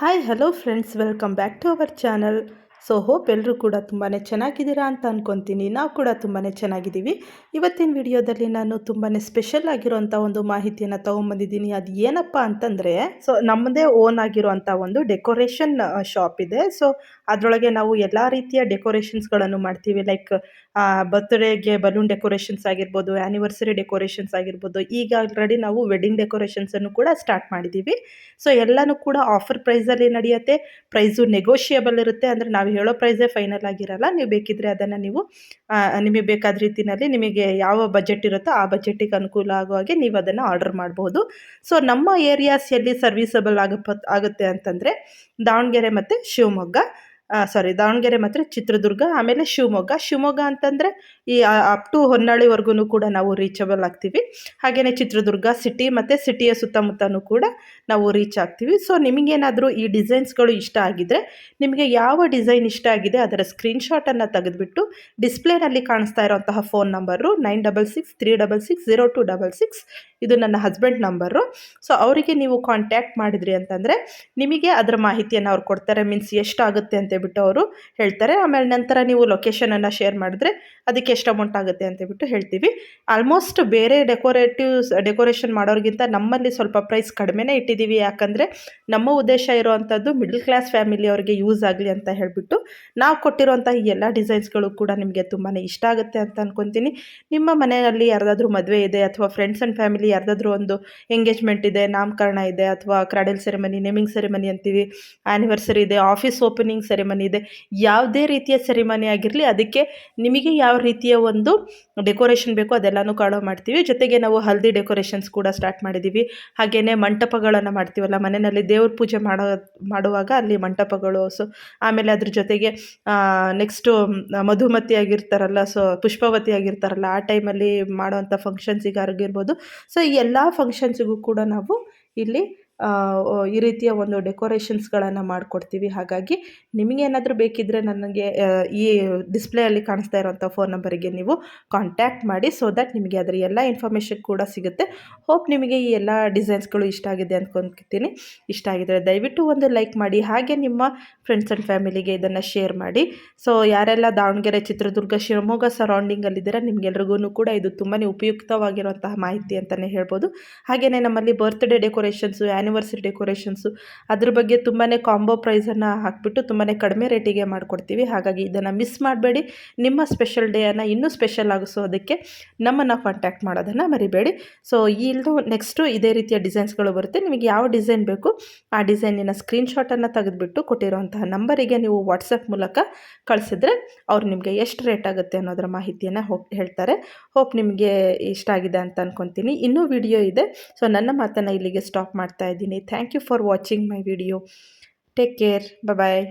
Hi hello friends welcome back to our channel so hope ಎಲ್ಲರೂ ಕೂಡ ತುಂಬಾ ಚೆನ್ನಾಗಿದ್ದೀರಾ ಅಂತ ಅಂದ್ಕೊತೀನಿ ನಾವು ಕೂಡ ತುಂಬಾ ಚೆನ್ನಾಗಿದ್ದೀವಿ. ಇವತ್ತಿನ ವಿಡಿಯೋದಲ್ಲಿ ನಾನು ತುಂಬಾ ಸ್ಪೆಷಲ್ ಆಗಿರೋಂಥ ಒಂದು ಮಾಹಿತಿಯನ್ನು ತೊಗೊಂಬಂದಿದ್ದೀನಿ. ಅದು ಏನಪ್ಪ ಅಂತಂದರೆ ಸೊ ನಮ್ಮದೇ ಓನ್ ಆಗಿರುವಂಥ ಒಂದು ಡೆಕೋರೇಷನ್ ಶಾಪ್ ಇದೆ. ಸೊ ಅದರೊಳಗೆ ನಾವು ಎಲ್ಲ ರೀತಿಯ ಡೆಕೋರೇಷನ್ಸ್ಗಳನ್ನು ಮಾಡ್ತೀವಿ. ಲೈಕ್ ಬರ್ತ್ಡೇಗೆ ಬಲೂನ್ ಡೆಕೋರೇಷನ್ಸ್ ಆಗಿರ್ಬೋದು ಆ್ಯನಿವರ್ಸರಿ ಡೆಕೋರೇಷನ್ಸ್ ಆಗಿರ್ಬೋದು, ಈಗ ಆಲ್ರೆಡಿ ನಾವು ವೆಡ್ಡಿಂಗ್ ಡೆಕೋರೇಷನ್ಸನ್ನು ಕೂಡ ಸ್ಟಾರ್ಟ್ ಮಾಡಿದ್ದೀವಿ ಸೊ ಎಲ್ಲನೂ ಕೂಡ ಆಫರ್ ಪ್ರೈಸಲ್ಲಿ ನಡೆಯುತ್ತೆ. ಪ್ರೈಸು ನೆಗೋಷಿಯಬಲ್ ಇರುತ್ತೆ. ಅಂದರೆ ನಾವು ಹೇಳೋ ಪ್ರೈಸೇ ಫೈನಲ್ ಆಗಿರಲ್ಲ. ನೀವು ಬೇಕಿದ್ರೆ ಅದನ್ನು ನೀವು ನಿಮಗೆ ಬೇಕಾದ ರೀತಿಯಲ್ಲಿ ನಿಮಗೆ ಯಾವ ಬಜೆಟ್ ಇರುತ್ತೋ ಆ ಬಜೆಟಿಗೆ ಅನುಕೂಲ ಆಗೋ ಹಾಗೆ ನೀವು ಅದನ್ನು ಆರ್ಡರ್ ಮಾಡ್ಬೋದು. ಸೊ ನಮ್ಮ ಏರಿಯಾಸ್ ಎಲ್ಲಿ ಸರ್ವಿಸಬಲ್ ಆಗಪ್ಪ ಆಗುತ್ತೆ ಅಂತಂದರೆ ದಾವಣಗೆರೆ ಮತ್ತು ಶಿವಮೊಗ್ಗ. ಸಾರಿ ದಾವಣಗೆರೆ ಮಾತ್ರ ಚಿತ್ರದುರ್ಗ ಆಮೇಲೆ ಶಿವಮೊಗ್ಗ. ಶಿವಮೊಗ್ಗ ಅಂತಂದರೆ ಈ ಅಪ್ ಟು ಹೊನ್ನಾಳಿವರೆಗೂ ಕೂಡ ನಾವು ರೀಚಬಲ್ ಆಗ್ತೀವಿ. ಹಾಗೆಯೇ ಚಿತ್ರದುರ್ಗ ಸಿಟಿ ಮತ್ತು ಸಿಟಿಯ ಸುತ್ತಮುತ್ತನೂ ಕೂಡ ನಾವು ರೀಚ್ ಆಗ್ತೀವಿ. ಸೊ ನಿಮಗೇನಾದರೂ ಈ ಡಿಸೈನ್ಸ್ಗಳು ಇಷ್ಟ ಆಗಿದ್ದರೆ ನಿಮಗೆ ಯಾವ ಡಿಸೈನ್ ಇಷ್ಟ ಆಗಿದೆ ಅದರ ಸ್ಕ್ರೀನ್ಶಾಟನ್ನು ತೆಗೆದುಬಿಟ್ಟು ಡಿಸ್ಪ್ಲೇನಲ್ಲಿ ಕಾಣಿಸ್ತಾ ಇರೋಂತಹ phone number nine double six three double six zero two double six ಇದು ನನ್ನ ಹಸ್ಬೆಂಡ್ ನಂಬರು ಸೊ ಅವರಿಗೆ ನೀವು ಕಾಂಟ್ಯಾಕ್ಟ್ ಮಾಡಿದ್ರಿ ಅಂತಂದರೆ, ನಿಮಗೆ ಅದರ ಮಾಹಿತಿಯನ್ನು ಅವ್ರು ಕೊಡ್ತಾರೆ. ಮೀನ್ಸ್ ಎಷ್ಟಾಗುತ್ತೆ ಅಂತ ಹೇಳ್ಬಿಟ್ಟು ಅವರು ಹೇಳ್ತಾರೆ. ಆಮೇಲೆ ನಂತರ ನೀವು ಲೊಕೇಶನನ್ನು ಶೇರ್ ಮಾಡಿದ್ರೆ, ಅದಕ್ಕೆ ಎಷ್ಟು ಅಮೌಂಟ್ ಆಗುತ್ತೆ ಅಂತ ಹೇಳ್ಬಿಟ್ಟು ಹೇಳ್ತೀವಿ. ಆಲ್ಮೋಸ್ಟ್ ಬೇರೆ ಡೆಕೋರೇಟಿವ್ಸ್ ಡೆಕೋರೇಷನ್ ಮಾಡೋರಿಗಿಂತ ನಮ್ಮಲ್ಲಿ ಸ್ವಲ್ಪ ಪ್ರೈಸ್ ಕಡಿಮೆನೇ ಇಟ್ಟಿದ್ದೀವಿ ಯಾಕಂದರೆ ನಮ್ಮ ಉದ್ದೇಶ ಇರುವಂಥದ್ದು ಮಿಡ್ಲ್ ಕ್ಲಾಸ್ ಫ್ಯಾಮಿಲಿ ಅವರಿಗೆ ಯೂಸ್ ಆಗಲಿ ಅಂತ ಹೇಳಿಬಿಟ್ಟು ನಾವು ಕೊಟ್ಟಿರುವಂಥ ಈ ಎಲ್ಲ ಡಿಸೈನ್ಸ್ಗಳು ಕೂಡ ನಿಮಗೆ ತುಂಬಾ ಇಷ್ಟ ಆಗುತ್ತೆ ಅಂತ ಅಂದ್ಕೊತೀನಿ ನಿಮ್ಮ ಮನೆಯಲ್ಲಿ ಯಾರ್ದಾದ್ರೂ ಮದುವೆ ಇದೆ ಅಥವಾ ಫ್ರೆಂಡ್ಸ್ ಆ್ಯಂಡ್ ಫ್ಯಾಮಿಲಿ ಯಾರ್ದಾದ್ರೂ ಒಂದು ಎಂಗೇಜ್ಮೆಂಟ್ ಇದೆ, ನಾಮಕರಣ ಇದೆ ಅಥವಾ ಕ್ರಾಡಲ್ ಸೆರೆಮನಿ ನೇಮಿಂಗ್ ಸೆರೆಮನಿ ಅಂತೀವಿ ಆ್ಯನಿವರ್ಸರಿ ಇದೆ ಆಫೀಸ್ ಓಪನಿಂಗ್ ಸೆರೆಮನಿ ಇದೆ, ಯಾವುದೇ ರೀತಿಯ ಸೆರೆಮನಿ ಆಗಿರಲಿ ಅದಕ್ಕೆ ನಿಮಗೆ ಯಾವ ರೀತಿಯ ಒಂದು ಡೆಕೋರೇಷನ್ ಬೇಕು, ಅದೆಲ್ಲನೂ ಕಾಳು ಮಾಡ್ತೀವಿ. ಜೊತೆಗೆ ನಾವು ಹಲ್ದಿ ಡೆಕೋರೇಷನ್ಸ್ ಕೂಡ ಸ್ಟಾರ್ಟ್ ಮಾಡಿದ್ದೀವಿ ಹಾಗೆಯೇ ಮಂಟಪಗಳನ್ನು ಮಾಡ್ತೀವಲ್ಲ, ಮನೆಯಲ್ಲಿ ದೇವ್ರ ಪೂಜೆ ಮಾಡೋ, ಮಾಡುವಾಗ ಅಲ್ಲಿ ಮಂಟಪಗಳು ಸೊ ಆಮೇಲೆ ಅದ್ರ ಜೊತೆಗೆ ನೆಕ್ಸ್ಟು ಮಧುಮತಿ ಆಗಿರ್ತಾರಲ್ಲ ಸೊ ಪುಷ್ಪವತಿ ಆಗಿರ್ತಾರಲ್ಲ, ಆ ಟೈಮಲ್ಲಿ ಮಾಡುವಂಥ ಫಂಕ್ಷನ್ಸಿಗೆ ಆಗಿರ್ಬೋದು ಸೊ ಈ ಎಲ್ಲ ಫಂಕ್ಷನ್ಸಿಗೂ ಕೂಡ ನಾವು ಇಲ್ಲಿ ಈ ರೀತಿಯ ಒಂದು ಡೆಕೋರೇಷನ್ಸ್ಗಳನ್ನು ಮಾಡಿಕೊಡ್ತೀವಿ. ಹಾಗಾಗಿ ನಿಮಗೆ ಏನಾದರೂ ಬೇಕಿದ್ದರೆ ನನಗೆ ಈ ಡಿಸ್ಪ್ಲೇಯಲ್ಲಿ ಕಾಣಿಸ್ತಾ ಇರೋಂಥ ಫೋನ್ ನಂಬರಿಗೆ ನೀವು ಕಾಂಟ್ಯಾಕ್ಟ್ ಮಾಡಿ. ಸೊ ದ್ಯಾಟ್ ನಿಮಗೆ ಅದರ ಎಲ್ಲ ಇನ್ಫಾರ್ಮೇಷನ್ ಕೂಡ ಸಿಗುತ್ತೆ. ಹೋಪ್ ನಿಮಗೆ ಈ ಎಲ್ಲ ಡಿಸೈನ್ಸ್ಗಳು ಇಷ್ಟ ಆಗಿದೆ ಅಂದ್ಕೊತೀನಿ ಇಷ್ಟ ಆಗಿದರೆ ದಯವಿಟ್ಟು ಒಂದು ಲೈಕ್ ಮಾಡಿ. ಹಾಗೆ ನಿಮ್ಮ ಫ್ರೆಂಡ್ಸ್ ಆ್ಯಂಡ್ ಫ್ಯಾಮಿಲಿಗೆ ಇದನ್ನು ಶೇರ್ ಮಾಡಿ. ಸೊ ಯಾರೆಲ್ಲ ದಾವಣಗೆರೆ, ಚಿತ್ರದುರ್ಗ, ಶಿವಮೊಗ್ಗ ಸರೌಂಡಿಂಗಲ್ಲಿದ್ದೀರಾ ನಿಮಗೆಲ್ರಿಗೂ ಕೂಡ ಇದು ತುಂಬಾ ಉಪಯುಕ್ತವಾಗಿರುವಂತಹ ಮಾಹಿತಿ ಅಂತಲೇ ಹೇಳ್ಬೋದು. ಹಾಗೆಯೇ ನಮ್ಮಲ್ಲಿ ಬರ್ತ್ಡೇ ಡೆಕೋರೇಷನ್ಸು ಆ್ಯನಿವರ್ಸರಿ ಡೆಕೋರೇಷನ್ಸು ಅದ್ರ ಬಗ್ಗೆ ತುಂಬಾ ಕಾಂಬೋ ಪ್ರೈಸನ್ನು ಹಾಕಿಬಿಟ್ಟು ತುಂಬಾ ಕಡಿಮೆ ರೇಟಿಗೆ ಮಾಡಿಕೊಡ್ತೀವಿ. ಹಾಗಾಗಿ ಇದನ್ನು ಮಿಸ್ ಮಾಡಬೇಡಿ. ನಿಮ್ಮ ಸ್ಪೆಷಲ್ ಡೇಯನ್ನು ಇನ್ನೂ ಸ್ಪೆಷಲ್ ಆಗಿಸೋದಕ್ಕೆ ನಮ್ಮನ್ನು ಕಾಂಟ್ಯಾಕ್ಟ್ ಮಾಡೋದನ್ನು ಮರಿಬೇಡಿ. ಸೊ ಇಲ್ಲೂ ನೆಕ್ಸ್ಟು ಇದೇ ರೀತಿಯ ಡಿಸೈನ್ಸ್ಗಳು ಬರುತ್ತೆ. ನಿಮಗೆ ಯಾವ ಡಿಸೈನ್ ಬೇಕು ಆ ಡಿಸೈನಿನ ಸ್ಕ್ರೀನ್ಶಾಟನ್ನು ತೆಗೆದುಬಿಟ್ಟು ಕೊಟ್ಟಿರುವಂತಹ ನಂಬರಿಗೆ ನೀವು ವಾಟ್ಸಪ್ ಮೂಲಕ ಕಳಿಸಿದ್ರೆ ಅವ್ರು ನಿಮಗೆ ಎಷ್ಟು ರೇಟ್ ಆಗುತ್ತೆ ಅನ್ನೋದರ ಮಾಹಿತಿಯನ್ನು ಹೋಪ್ ಹೇಳ್ತಾರೆ. ಹೋಪ್ ನಿಮಗೆ ಇಷ್ಟ ಆಗಿದೆ ಅಂತ ಅಂದ್ಕೊತೀನಿ ಇನ್ನೂ ವಿಡಿಯೋ ಇದೆ. ಸೊ ನನ್ನ ಮಾತನ್ನು ಇಲ್ಲಿಗೆ ಸ್ಟಾಪ್ ಮಾಡ್ತಾ ಇದ್ದೀನಿ thank you for watching my video take care bye